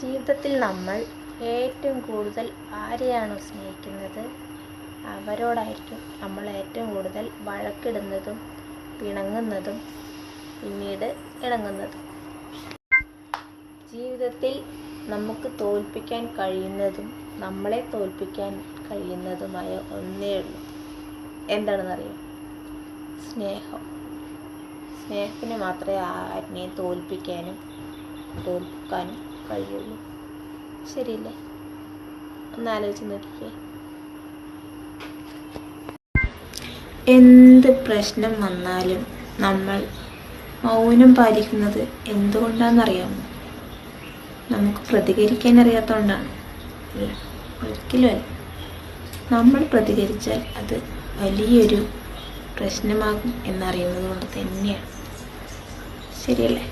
ജീവിതത്തിൽ നമ്മൾ ഏറ്റവും കൂടുതൽ ആരെയാണോ സ്നേഹിക്കുന്നത്? അവരോടായിരിക്കും നമ്മൾ ഏറ്റവും കൂടുതൽ വഴക്കിടുന്നതും പിണങ്ങുന്നതും പിന്നീട് ഇണങ്ങുന്നതും. ജീവിതത്തിൽ നമുക്ക് തോൽപ്പിക്കാൻ കഴിയുന്നതും നമ്മളെ തോൽപ്പിക്കാൻ കഴിയുന്നതുമായ ഒന്നേ ഉള്ളൂ. എന്താണെന്നറിയോ? സ്നേഹം. സ്നേഹത്തിന് മാത്രമേ ആരിനെയും തോൽപ്പിക്കാനും തോൽക്കാനും കഴിയുള്ളൂ ശരിയല്ലേ? ഒന്ന് ആലോചിച്ച് നോക്കിക്കേ. എന്ത് പ്രശ്നം വന്നാലും നമ്മൾ മൗനം പാലിക്കുന്നത് എന്തുകൊണ്ടാണെന്നറിയാമോ? നമുക്ക് പ്രതികരിക്കാൻ അറിയാത്തതുകൊണ്ടാണ് അല്ല ഒരിക്കലും അല്ല. നമ്മൾ പ്രതികരിച്ചാൽ അത് വലിയൊരു പ്രശ്നമാകും എന്നറിയുന്നത് കൊണ്ട് തന്നെയാണ്. ശരിയല്ലേ?